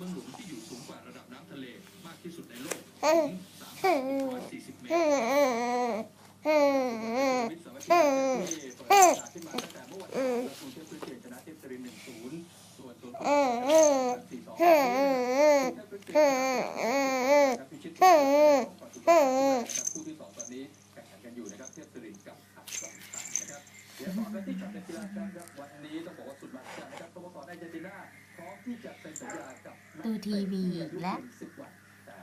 เมืองหลวงที่อยู่สูงกว่าระดับน้ำทะเลมากที่สุดในโลกถึง340เมตรวิทย์สวัสดิ์ที่เปิดฉากขึ้นมาตั้งแต่เมื่อวันก่อนและกรุงเทพคริสเตียนชนะเทพสรินทร์1-0ส่วนสวนพึ่ง4-2กรุงเทพคริสเตียนชนะพิชิตคู่ที่สองตอนนี้แข่งขันกันอยู่นะครับเทพสรินทร์กับอักษรชัยนะครับเดี๋ยวต่อกันที่ช็อตในกีฬากันครับวันนี้ต้องบอกว่าสุดมหัศจรรย์นะครับสโมสรอาร์เจนตินาพร้อมที่จะเซ็นสัญญากับนัก ดูทีวีแล้วสิบวันแต่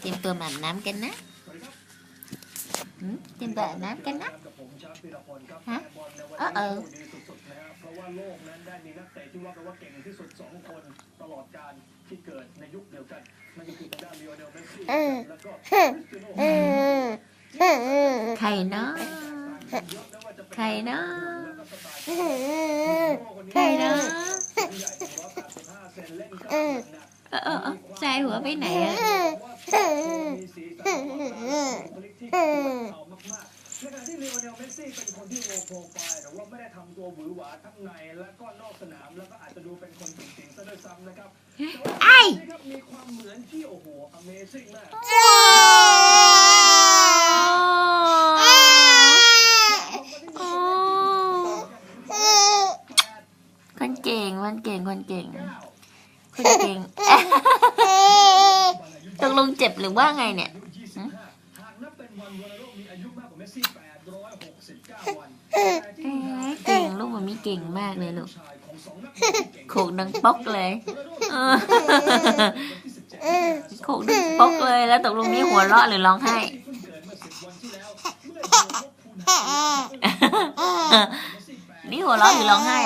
เตรียมตัวอาบน้ำกันนะเตรียมตัวอาบน้ำกันนะฮะเออเออเพราะว่าโลกนั้นได้มีนักเตะที่ว่ากันว่าเก่งที่สุดสองคนตลอดการที่เกิดในยุคเดียวกันนั่นก็คือทางด้านลีโอเนลเมสซี่แล้วก็คริสเตียโน โรอืนัลโดมอืมใครเนาะใครเนาะใครเนาะเออเออใจหัวไปไหนอะในขณะที่ลีโอเนลเมสซี่เป็นคนที่โลโปรไฟล์แต่ว่าไม่ได้ทำตัวหวือหวาทั้งในและก็นอกสนามแล้วก็อาจจะดูเป็นคนจริงๆซะด้วยซ้ำนะครับแต่ว่านี่ครับมีความเหมือนที่โอ้โห Amazing มาก โอ้คนเก่ง คนเก่งคนเก่ง คนเก่งตกลงเจ็บหรือว่าไงเนี่ยอายุ25หากนับเป็นวันวรโลกมีอายุมากกว่าเมสซี่869วันแต่ที่เอ้ยเก่งลูกมันมีเก่งมากเลยลูกชายของสองนักเตะที่เก่งโขกดังป๊อกเลยเออวันที่17โขกดังป๊อกเลยแล้วตกลงนี่หัวเราะหรือร้องไห้ที่เพิ่งเกิดเมื่อ10วันที่แล้วเมื่อโดนลบคูณหารเมสซี่แปดนี่หัวเราะหรือร้องไห้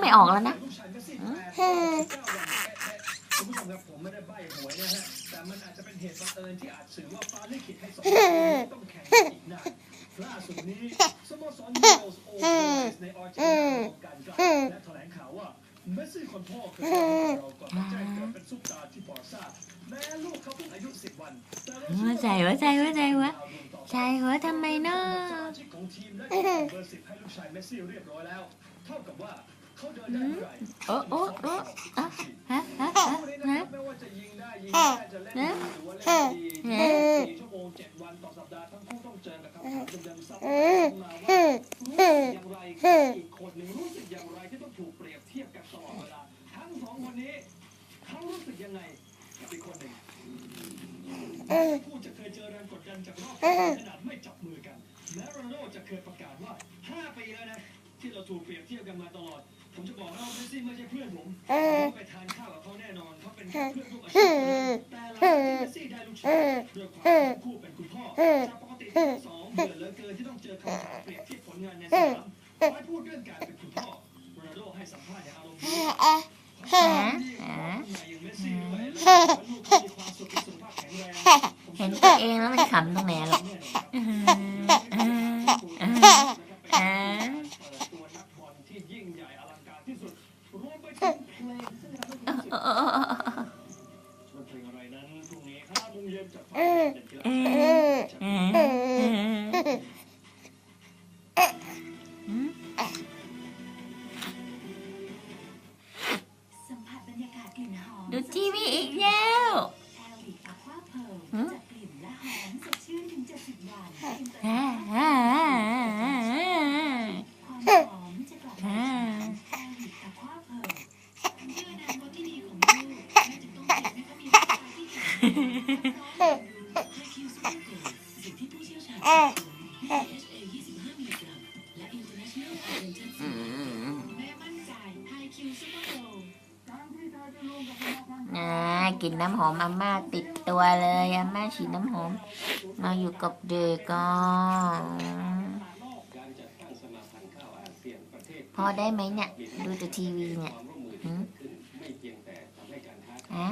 ไม่ออกแล้วนะลูกชายเมสซี่แปดร้อยหกสิบเก้าวันเป๊ะๆคุณผู้ชมครับผมไม่ได้ใบ้หวยนะฮะแต่มันอาจจะเป็นเหตุบังเอิญที่อาจสื่อว่าฟ้าลิขิตให้สองคนนี้ต้องแข่งกันอีกนานล่าสุดนี้สโมสรยูโรสโอเสในอาร์เจนตินาร่วมกันครับและแถลงข่าวว่าเมสซี่คนพ่อเคยเป็นเราก่อนมาแจ้งเกิดเป็นซุปตาร์ที่บอร์ซ่าแม้ลูกเขาเพิ่งอายุ10วันแต่เราหัวใจหัวใจหัวใจหัวใจหัวทำไมเนาะสมาชิกของทีมและเบอร์สิบให้ลูกชายเมสซี่เรียบร้อยแล้วเท่ากับว่า เขาเอไหร่โอ้โอ้โอ้อะฮะฮะฮะคนนี้นะฮะรับไม่ว่าจะยิงได้ยิงไม่ได้จะเล่นดีหรือว่าเล่นไม่ดีสี่ชั่วโมงเจ็ดวันต่อสัปดาห์ทั้งคู่ต้องเจอกับคำถามเดิมๆซ้ำๆมาว่ารู้สึกอย่างไรกับอีกคนหนึ่งรู้สึกอย่างไรที่ต้องถูกเปรียบเทียบกันตลอดเวลาทั้งสองคนนี้เขารู้สึกยังไงกับอีกคนหนึ่งผู้จะเคยเจอแรงกดดันจากนอกสนามขนาดไม่จับมือกันแม้โรนัลโดจะเคยประกาศว่า 5 ปีแล้วนะ ที่เราถูกเปรียบเทียบกันมาตลอด ผมจะบอกนะว่าเมสซี่ไม่ใช่เพื่อนผมผมไปทานข้าวกับเขาแน่นอนเขาเป็นเพื่อนร่วมอาชีพแต่หลังจากที่เมสซี่ได้ลูกชายด้วยความที่ทั้งคู่เป็นคุณพ่อจากปกติทั้งสองเบื่อเหลือเกินที่ต้องเจอคำถามเปรียบเทียบผลงานในสนามไว้พูดเรื่องการเป็นคุณพ่อโรนัลโดให้สัมภาษณ์อย่างอารมณ์ดีฮะฮะอย่างเมสซี่ด้วยแล้วลูกเขามีความสุขมีสุขภาพแข็งแรงผมเห็นเชื่อตัวเองแล้วมันขำตรงไหนหรอ ดูทีวีอีกแล้ว อ่ากินน้ำหอมอาม่าติดตัวเลยอาม่าฉีดน้ำหอม มาอยู่กับเด็กก็พอได้ไหมเนี่ย ดูแต่ทีวีเนี่ยฮะ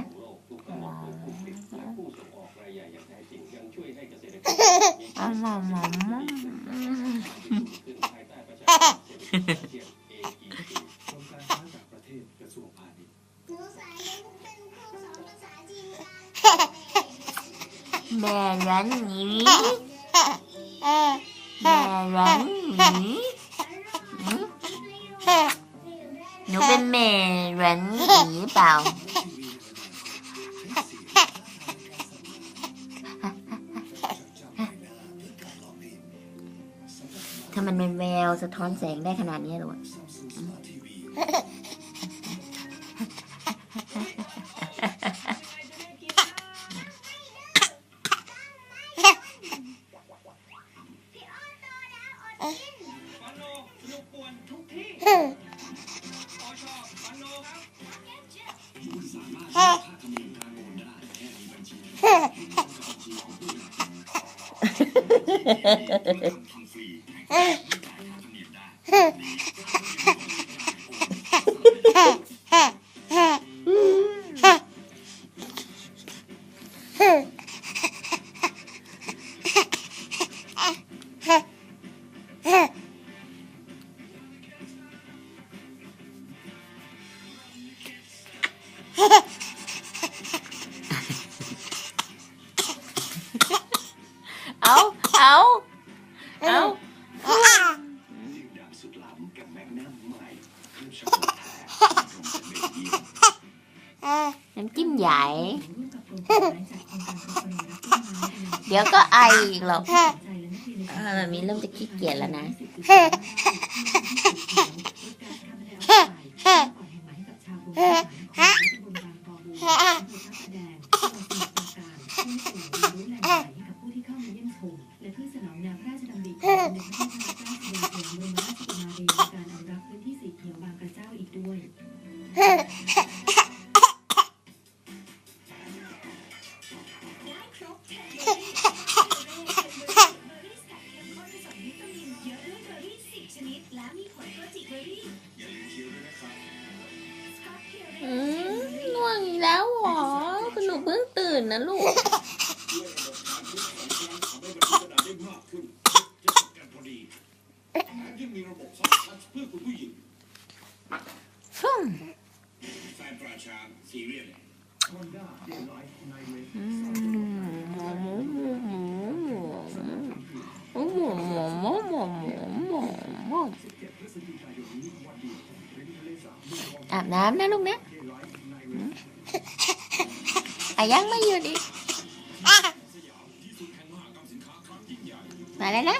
mà mắm bè rắn nhí. Bè rắn nhí. Nó bên mè bảo. ถ้ามันเป็นแววสะท้อนแสงได้ขนาดนี้หรอเฮ้ น้ำจิ้มใหญ่ เดี๋ยวก็ไออีกหรอกมีเริ่มจะขี้เกียจแล้วนะ อืมง่วงอีกแล้วเหรอคุณหนูเพิ่งตื่นนะลูก อาบน้ำนะลูกนะอายังไม่หยุดอีกมาแล้วนะ